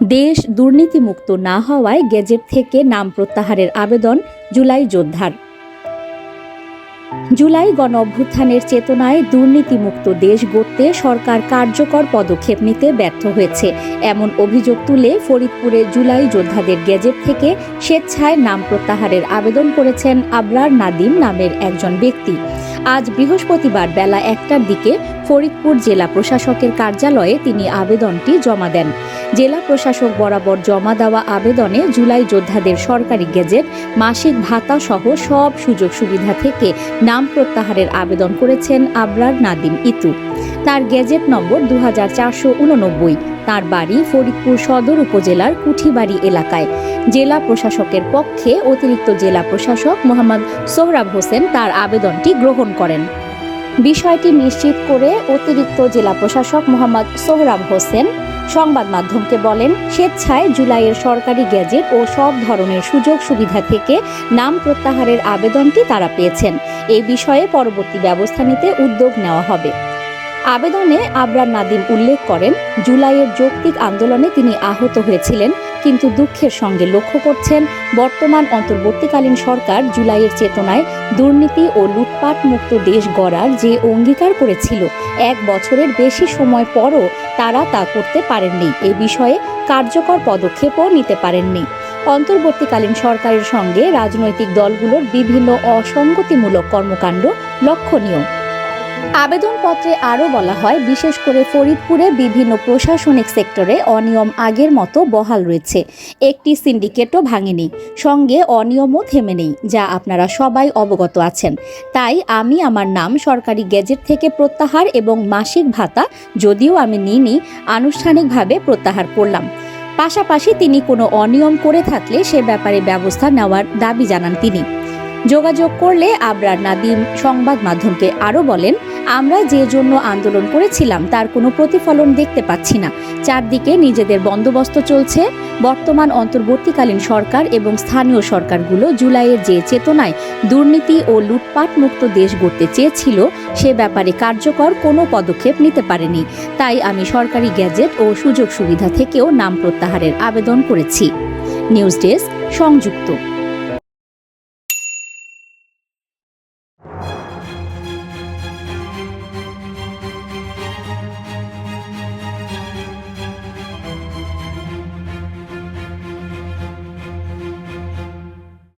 দেশ দুর্নীতিমুক্ত না হওয়ায় গেজেট থেকে নাম প্রত্যাহারের আবেদন জুলাই যোদ্ধার। জুলাই গণ অভ্যুত্থানের চেতনায় দুর্নীতিমুক্ত দেশ গড়তে সরকার কার্যকর পদক্ষেপ নিতে ব্যর্থ হয়েছে। এমন অভিযোগ তুলে ফরিদপুরে জুলাই যোদ্ধাদের গেজেট থেকে স্বেচ্ছায় নাম প্রত্যাহারের আবেদন করেছেন আবরার নাদিম নামের একজন ব্যক্তি। আজ বৃহস্পতিবার বেলা একটার দিকে ফরিদপুর জেলা প্রশাসকের কার্যালয়ে তিনি আবেদনটি জমা দেন। জেলা প্রশাসক বরাবর জমা দেওয়া আবেদনে জুলাই যোদ্ধাদের সরকারি গেজেট, মাসিক ভাতা সহ সব সুযোগ সুবিধা থেকে নাম প্রত্যাহারের আবেদন করেছেন আবরার নাদিম ইতু। তার গেজেট নম্বর দু তার বাড়ি ফরিদপুর সদর উপজেলার কুঠিবাড়ি এলাকায়। জেলা প্রশাসকের পক্ষে অতিরিক্ত জেলা প্রশাসক মোহাম্মদ সোহরাব হোসেন তার আবেদনটি গ্রহণ করেন। বিষয়টি নিশ্চিত করে অতিরিক্ত জেলা প্রশাসক মোহাম্মদ সোহরাব হোসেন সংবাদ মাধ্যমকে বলেন, স্বেচ্ছায় জুলাইয়ের সরকারি গ্যাজেট ও সব ধরনের সুযোগ সুবিধা থেকে নাম প্রত্যাহারের আবেদনটি তারা পেয়েছেন। এ বিষয়ে পরবর্তী ব্যবস্থা নিতে উদ্যোগ নেওয়া হবে। আবেদনে আবরার নাদিম উল্লেখ করেন, জুলাইয়ের যৌক্তিক আন্দোলনে তিনি আহত হয়েছিলেন, কিন্তু দুঃখের সঙ্গে লক্ষ্য করছেন, বর্তমান অন্তর্বর্তীকালীন সরকার জুলাইয়ের চেতনায় দুর্নীতি ও লুটপাট মুক্ত দেশ গড়ার যে অঙ্গীকার করেছিল, এক বছরের বেশি সময় পরও তারা তা করতে পারেননি। এ বিষয়ে কার্যকর পদক্ষেপও নিতে পারেননি। অন্তর্বর্তীকালীন সরকারের সঙ্গে রাজনৈতিক দলগুলোর বিভিন্ন অসঙ্গতিমূলক কর্মকাণ্ড লক্ষণীয়। আবেদনপত্রে আরও বলা হয়, বিশেষ করে ফরিদপুরে বিভিন্ন প্রশাসনিক সেক্টরে অনিয়ম আগের মতো বহাল রয়েছে। একটি সিন্ডিকেটও ভাঙেনি। সঙ্গে অনিয়মও থেমে নেই, যা আপনারা সবাই অবগত আছেন। তাই আমি আমার নাম সরকারি গেজেট থেকে প্রত্যাহার এবং মাসিক ভাতা যদিও আমি নিইনি, আনুষ্ঠানিকভাবে প্রত্যাহার করলাম। পাশাপাশি তিনি কোনো অনিয়ম করে থাকলে সে ব্যাপারে ব্যবস্থা নেওয়ার দাবি জানান তিনি। যোগাযোগ করলে আবরার নাদিম সংবাদ মাধ্যমকে আরও বলেন, আমরা যে জন্য আন্দোলন করেছিলাম, তার কোনো প্রতিফলন দেখতে পাচ্ছি না। চারদিকে নিজেদের বন্দোবস্ত চলছে। বর্তমান অন্তর্বর্তীকালীন সরকার এবং স্থানীয় সরকারগুলো জুলাইয়ের যে চেতনায় দুর্নীতি ও লুটপাট মুক্ত দেশ গড়তে চেয়েছিল, সে ব্যাপারে কার্যকর কোনো পদক্ষেপ নিতে পারেনি। তাই আমি সরকারি গ্যাজেট ও সুযোগ সুবিধা থেকেও নাম প্রত্যাহারের আবেদন করেছি। নিউজ ডেস্ক সংযুক্ত।